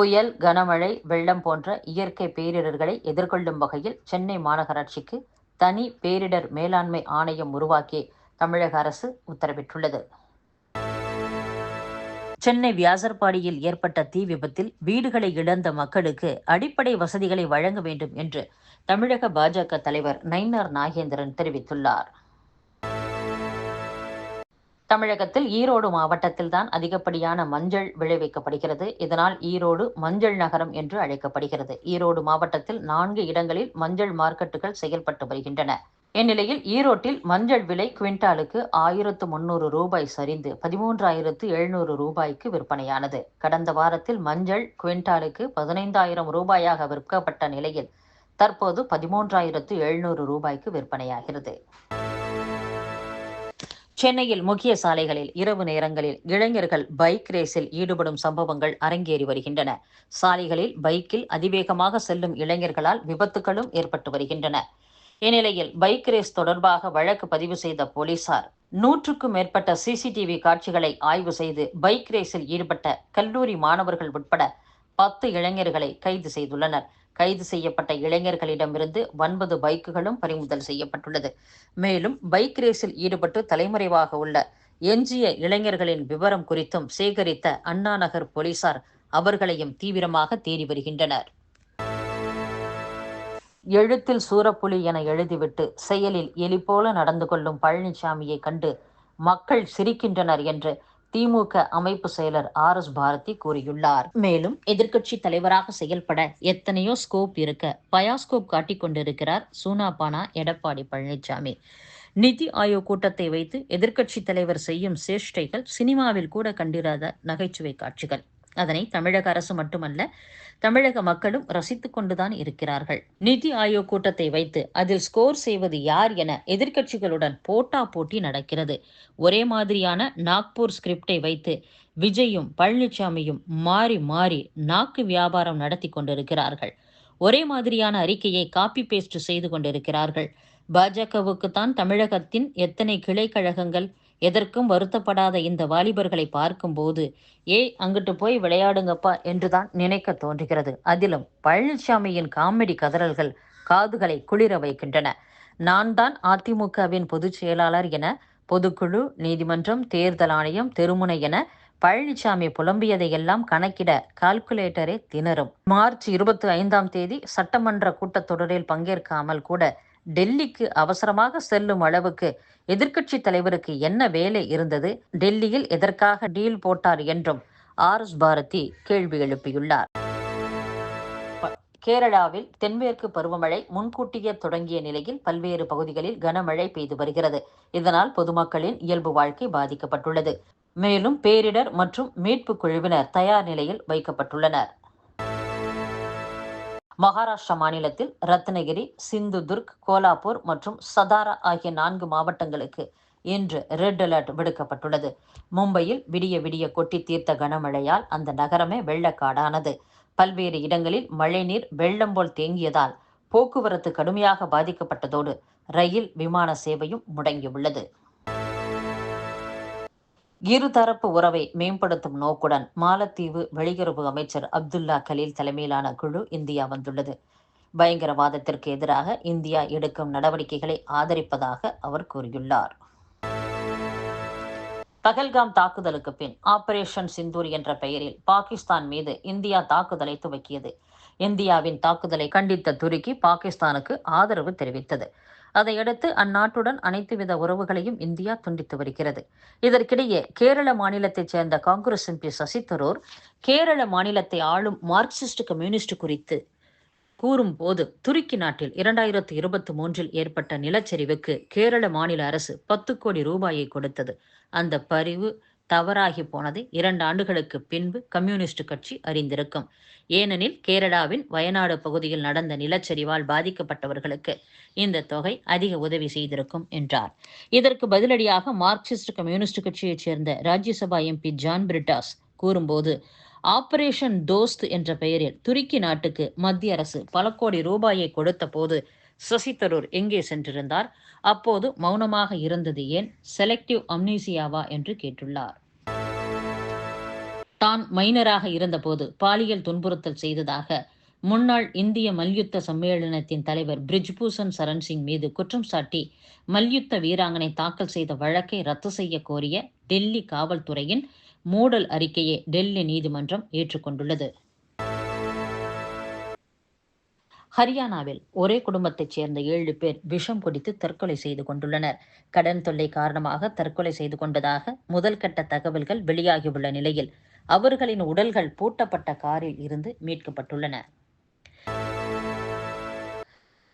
புயல் கனமழை வெள்ளம் போன்ற இயற்கை பேரிடர்களை எதிர்கொள்ளும் வகையில் சென்னை மாநகராட்சிக்கு தனி பேரிடர் மேலாண்மை ஆணையம் உருவாக்கி தமிழக அரசு உத்தரவிட்டுள்ளது. சென்னை வியாசர்பாடியில் ஏற்பட்ட தீ விபத்தில் வீடுகளை இழந்த மக்களுக்கு அடிப்படை வசதிகளை வழங்க வேண்டும் என்று தமிழக பாஜக தலைவர் நயினார் நாகேந்திரன் தெரிவித்துள்ளார். தமிழகத்தில் ஈரோடு மாவட்டத்தில் தான் அதிகப்படியான மஞ்சள் விளைவிக்கப்படுகிறது. இதனால் ஈரோடு மஞ்சள் நகரம் என்று அழைக்கப்படுகிறது. ஈரோடு மாவட்டத்தில் நான்கு இடங்களில் மஞ்சள் மார்க்கெட்டுகள் செயல்பட்டு வருகின்றன. இந்நிலையில் ஈரோட்டில் மஞ்சள் விலை குவிண்டாலுக்கு ஆயிரத்து முன்னூறு ரூபாய் சரிந்து பதிமூன்றாயிரத்து எழுநூறு ரூபாய்க்கு விற்பனையானது. கடந்த வாரத்தில் மஞ்சள் குவிண்டாலுக்கு பதினைந்தாயிரம் ரூபாயாக விற்கப்பட்ட நிலையில் தற்போது பதிமூன்றாயிரத்து எழுநூறு ரூபாய்க்கு விற்பனையாகிறது. சென்னையில் முக்கிய சாலைகளில் இரவு நேரங்களில் இளைஞர்கள் பைக் ரேஸில் ஈடுபடும் சம்பவங்கள் அரங்கேறி வருகின்றன. சாலைகளில் பைக்கில் அதிவேகமாக செல்லும் இளைஞர்களால் விபத்துகளும் ஏற்பட்டு வருகின்றன. இந்நிலையில் பைக் ரேஸ் தொடர்பாக வழக்கு பதிவு செய்த போலீசார் நூற்றுக்கும் மேற்பட்ட சிசிடிவி காட்சிகளை ஆய்வு செய்து பைக் ரேஸில் ஈடுபட்ட கல்லூரி மாணவர்கள் உட்பட பத்து இளைஞர்களை கைது செய்துள்ளனர். கைது செய்யப்பட்ட இளைஞர்களிடமிருந்து ஒன்பது பைக்குகளும் பறிமுதல் செய்யப்பட்டுள்ளது. மேலும் பைக் ரேஸில் ஈடுபட்டு தலைமறைவாக உள்ள எஞ்சிய இளைஞர்களின் விவரம் குறித்தும் சேகரித்த அண்ணா நகர் போலீசார் அவர்களையும் தீவிரமாக தேடி வருகின்றனர். எழுத்தில் சூரப்புலி என எழுதிவிட்டு செயலில் எலி போல நடந்து கொள்ளும் பழனிசாமியை கண்டு மக்கள் சிரிக்கின்றனர் என்று திமுக அமைப்பு செயலர் ஆர் எஸ் பாரதி கூறியுள்ளார். மேலும் எதிர்க்கட்சி தலைவராக செயல்பட எத்தனையோ ஸ்கோப் இருக்க பயாஸ்கோப் காட்டிக் கொண்டிருக்கிறார் சூனாபானா எடப்பாடி பழனிசாமி நிதி ஆயோக் கூட்டத்தை வைத்து எதிர்க்கட்சி தலைவர் செய்யும் சேஷ்டைகள் சினிமாவில் கூட கண்டிராத நகைச்சுவை காட்சிகள். அதனை தமிழக அரசு மட்டுமல்ல தமிழக மக்களும் ரசித்துக் கொண்டுதான் இருக்கிறார்கள். நிதி ஆயோக் கூட்டத்தை வைத்து அதில் ஸ்கோர் செய்வது யார் என எதிர்க்கட்சிகளுடன் போட்டா போட்டி நடக்கிறது. ஒரே மாதிரியான நாக்பூர் ஸ்கிரிப்டை வைத்து விஜயும் பழனிசாமியும் மாறி மாறி நாக்கு வியாபாரம் நடத்தி கொண்டிருக்கிறார்கள். ஒரே மாதிரியான அறிக்கையை காப்பி பேஸ்ட் செய்து கொண்டிருக்கிறார்கள். பாஜகவுக்குத்தான் தமிழகத்தின் எத்தனை கிளை கழகங்கள் எதற்கும் வருத்தப்படாத இந்த வாலிபர்களை பார்க்கும்போது ஏய் அங்கிட்டு போய் விளையாடுங்கப்பா என்றுதான் நினைக்க தோன்றுகிறது. அதிலும் பழனிசாமியின் காமெடி கதறல்கள் காதுகளை குளிர வைக்கின்றன. நான் தான் அதிமுகவின் பொதுச் செயலாளர் என பொதுக்குழு நீதிமன்றம் தேர்தல் ஆணையம் தெருமுனை என பழனிசாமி புலம்பியதையெல்லாம் கணக்கிட கால்குலேட்டரே திணறும். மார்ச் இருபத்தி ஐந்தாம் தேதி சட்டமன்ற கூட்டத்தொடரில் பங்கேற்காமல் கூட டெல்லிக்கு அவசரமாக செல்லும் அளவுக்கு எதிர்க்கட்சி தலைவருக்கு என்ன வேலை இருந்தது? டெல்லியில் எதற்காக டீல் போட்டார் என்றும் ஆர் எஸ் பாரதி கேள்வி எழுப்பியுள்ளார். கேரளாவில் தென்மேற்கு பருவமழை முன்கூட்டியே தொடங்கிய நிலையில் பல்வேறு பகுதிகளில் கனமழை பெய்து வருகிறது. இதனால் பொதுமக்களின் இயல்பு வாழ்க்கை பாதிக்கப்பட்டுள்ளது. மேலும் பேரிடர் மற்றும் மீட்பு குழுவினர் தயார் நிலையில் வைக்கப்பட்டுள்ளனர். மகாராஷ்டிரா மாநிலத்தில் ரத்னகிரி சிந்துதுர்க் கோலாப்பூர் மற்றும் சதாரா ஆகிய நான்கு மாவட்டங்களுக்கு இன்று ரெட் அலர்ட் விடுக்கப்பட்டுள்ளது. மும்பையில் விடிய விடிய கொட்டி தீர்த்த கனமழையால் அந்த நகரமே வெள்ளக்காடானது. பல்வேறு இடங்களில் மழைநீர் வெள்ளம் போல் தேங்கியதால் போக்குவரத்து கடுமையாக பாதிக்கப்பட்டதோடு ரயில் விமான சேவையும் முடங்கியுள்ளது. இருதரப்பு உறவை மேம்படுத்தும் நோக்குடன் மாலத்தீவு வெளியுறவு அமைச்சர் அப்துல்லா கலீல் தலைமையிலான குழு இந்தியா வந்துள்ளது. பயங்கரவாதத்திற்கு எதிராக இந்தியா எடுக்கும் நடவடிக்கைகளை ஆதரிப்பதாக அவர் கூறியுள்ளார். பகல்காம் தாக்குதலுக்கு பின் ஆபரேஷன் சிந்தூர் என்ற பெயரில் பாகிஸ்தான் மீது இந்தியா தாக்குதலை துவக்கியது. இந்தியாவின் தாக்குதலை கண்டித்த துருக்கி பாகிஸ்தானுக்கு ஆதரவு தெரிவித்தது. அதையடுத்து அந்நாட்டுடன் அனைத்துவித உறவுகளையும் இந்தியா துண்டித்து வருகிறது. இதற்கிடையே கேரள மாநிலத்தைச் சேர்ந்த காங்கிரஸ் எம்பி சசி தரூர் கேரள மாநிலத்தை ஆளும் மார்க்சிஸ்ட் கம்யூனிஸ்ட் குறித்து கூறும்போது துருக்கி நாட்டில் இரண்டாயிரத்து இருபத்தி மூன்றில் ஏற்பட்ட நிலச்சரிவுக்கு கேரள மாநில அரசு பத்து கோடி ரூபாயை கொடுத்தது. அந்த பரிவு தவறாகி போனதை இரண்டு ஆண்டுகளுக்கு பின்பு கம்யூனிஸ்ட் கட்சி அறிந்திருக்கும். ஏனெனில் கேரளாவின் வயநாடு பகுதியில் நடந்த நிலச்சரிவால் பாதிக்கப்பட்டவர்களுக்கு இந்த தொகை அதிக உதவி செய்திருக்கும் என்றார். இதற்கு பதிலடியாக மார்க்சிஸ்ட் கம்யூனிஸ்ட் கட்சியைச் சேர்ந்த ராஜ்யசபா எம்பி ஜான் பிரிட்டாஸ் கூறும்போது ஆபரேஷன் தோஸ்த் என்ற பெயரில் துருக்கி நாட்டுக்கு மத்திய அரசு பல கோடி ரூபாயை கொடுத்த போது சசி தரூர் எங்கே சென்றிருந்தார்? அப்போது மௌனமாக இருந்தது ஏன்? செலக்டிவ் அம்னீசியாவா என்று கேட்டுள்ளார். தான் மைனராக இருந்தபோது பாலியல் துன்புறுத்தல் செய்ததாக முன்னாள் இந்திய மல்யுத்த சம்மேளனத்தின் தலைவர் பிரிஜ்பூஷன் சரண் சிங் மீது குற்றம் சாட்டி மல்யுத்த வீராங்கனை தாக்கல் செய்த வழக்கை ரத்து செய்ய கோரிய டெல்லி காவல்துறையின் மூடல் அறிக்கையை டெல்லி நீதிமன்றம் ஏற்றுக்கொண்டுள்ளது. ஹரியானாவில் ஒரே குடும்பத்தைச் சேர்ந்த ஏழு பேர் விஷம் குடித்து தற்கொலை செய்து கொண்டுள்ளனர். கடன் தொல்லை காரணமாக தற்கொலை செய்து கொண்டதாக முதல் கட்ட தகவல்கள் வெளியாகியுள்ள நிலையில் அவர்களின் உடல்கள் பூட்டப்பட்ட காரில் இருந்து மீட்கப்பட்டுள்ளன.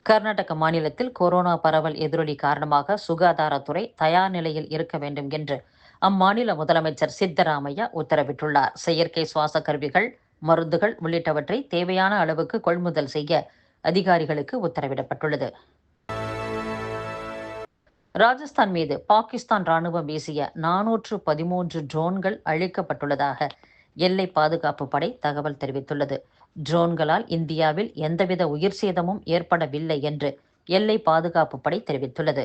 கர்நாடக மாநிலத்தில் கொரோனா பரவல் எதிரொலி காரணமாக சுகாதாரத்துறை தயார் நிலையில் இருக்க வேண்டும் என்று அம்மாநில முதலமைச்சர் சித்தராமையா உத்தரவிட்டுள்ளார். செயற்கை சுவாச கருவிகள் மருந்துகள் உள்ளிட்டவற்றை தேவையான அளவுக்கு கொள்முதல் செய்ய அதிகாரிகளுக்கு உத்தரவிடப்பட்டுள்ளது. ராஜஸ்தான் மீது பாகிஸ்தான் ராணுவம் வீசிய நானூற்று பதிமூன்று ட்ரோன்கள் அழிக்கப்பட்டுள்ளதாக எல்லை பாதுகாப்பு படை தகவல் தெரிவித்துள்ளது. ட்ரோன்களால் இந்தியாவில் எந்தவித உயிர் சேதமும் ஏற்படவில்லை என்று எல்லை பாதுகாப்பு படை தெரிவித்துள்ளது.